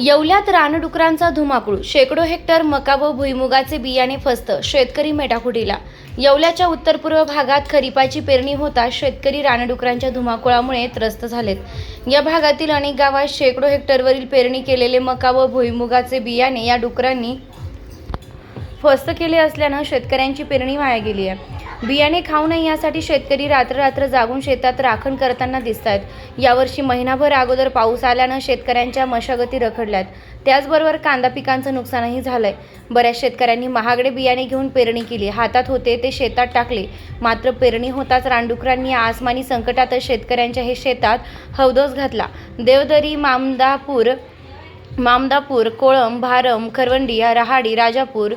येवल्यात रानडुकरांचा धुमाकूळ. शेकडो हेक्टर मका व भुईमुगाचे बियाणे फस्त शेतकरी मेटाकुटीला. येवल्याच्या उत्तर पूर्व भागात खरीपाची पेरणी होता शेतकरी रानडुकरांच्या धुमाकुळामुळे त्रस्त झालेत. या भागातील अनेक गावात शेकडो हेक्टरवरील पेरणी केलेले मका व भुईमुगाचे बियाणे या डुकरांनी फस्त केले असल्यानं शेतकऱ्यांची पेरणी वाया गेली आहे. बियाणे खाऊ नये यासाठी शेतकरी रात्र रात्र जागून शेतात राखण करताना दिसत आहेत यावर्षी महिनाभर अगोदर पाऊस आल्यानं शेतकऱ्यांच्या मशागती रखडल्यात. त्याचबरोबर कांदा पिकांचं नुकसानही झालंय. बऱ्याच शेतकऱ्यांनी महागडे बियाणे घेऊन पेरणी केली. हातात होते ते शेतात टाकले. मात्र पेरणी होताच रानडुकरांनी आसमानी संकटातच शेतकऱ्यांच्या हे शेतात हौदोस घातला. देवदरी मामदापूर मामदापूर कोळम भारम खरवंडी रहाडी राजापूर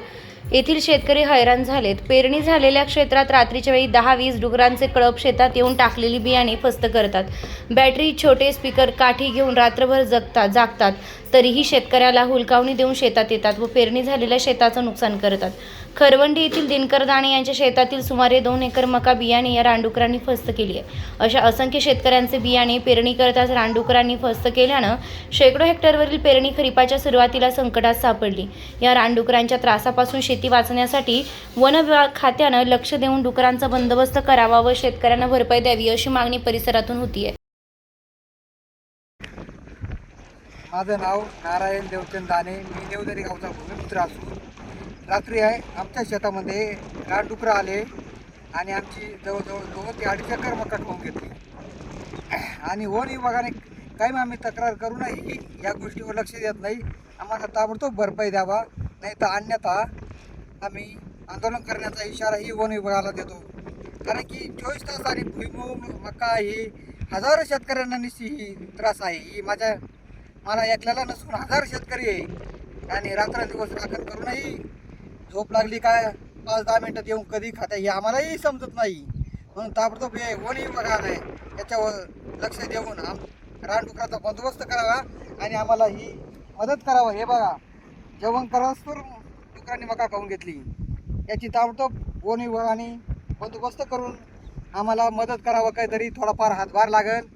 येथील शेतकरी हैराण झालेत. पेरणी झालेल्या क्षेत्रात रात्रीच्या वेळी दहा वीस डुकरांचे कळप शेतात येऊन टाकलेली बियाणे फस्त करतात. बॅटरी छोटे स्पीकर काठी घेऊन रात्रभर जगतात जागतात. तरीही शेतकऱ्याला हुलकावणी देऊन शेतात येतात व पेरणी झालेल्या शेताचं नुकसान करतात. खरवंडी येथील दिनकर दाणे यांच्या शेतातील सुमारे दोन एकर मका बियाणे या रानडुकरांनी फस्त केली आहे. अशा असंख्य शेतकऱ्यांचे बियाणे पेरणी करताच रानडुकरांनी फस्त केल्यानं शेकडो हेक्टरवरील पेरणी खरीपाच्या सुरुवातीला संकटात सापडली. या रानडुकरांच्या त्रासापासून शेती वाचण्यासाठी वन विभाग खात्यानं लक्ष देऊन डुकरांचा बंदोबस्त करावा व शेतकऱ्यांना भरपाई द्यावी अशी मागणी परिसरातून होतीये. माझं नाव नारायण देवचंद दाने. मी देवदरी गावचा भूमिपुत्र असून रात्री आहे. आमच्या शेतामध्ये रानडुकरं आले आणि आमची जवळजवळ दोन ते अडीच एकर मका ठेवून घेतली आणि वन विभागाने काही आम्ही तक्रार करू नाही या गोष्टीवर लक्ष देत नाही. आम्हाला ताबडतोब भरपाई द्यावा नाही तर अन्यथा आम्ही आंदोलन करण्याचा इशाराही वन विभागाला देतो. कारण की चोवीस तास आणि भुईमूग मका ही हजारो शेतकऱ्यांना निश्चित ही त्रास आहे. ही माझ्या मला एकल्याला नसून हजार शेतकरी आहे. आणि रात्रंदिवस राखण करूनही झोप लागली काय पाच दहा मिनटात येऊन कधी खाता हे आम्हालाही समजत नाही. म्हणून ताबडतोब हे वन विभागानं आहे याच्यावर लक्ष देऊन आम रानडुकराचा बंदोबस्त करावा आणि आम्हाला ही मदत करावं. हे बघा जेवण करावं डॉक्टरांनी मका खाऊन घेतली. याची ताबडतोब वन विभागाने बंदोबस्त करून आम्हाला मदत करावं काहीतरी थोडाफार हातभार लागेल.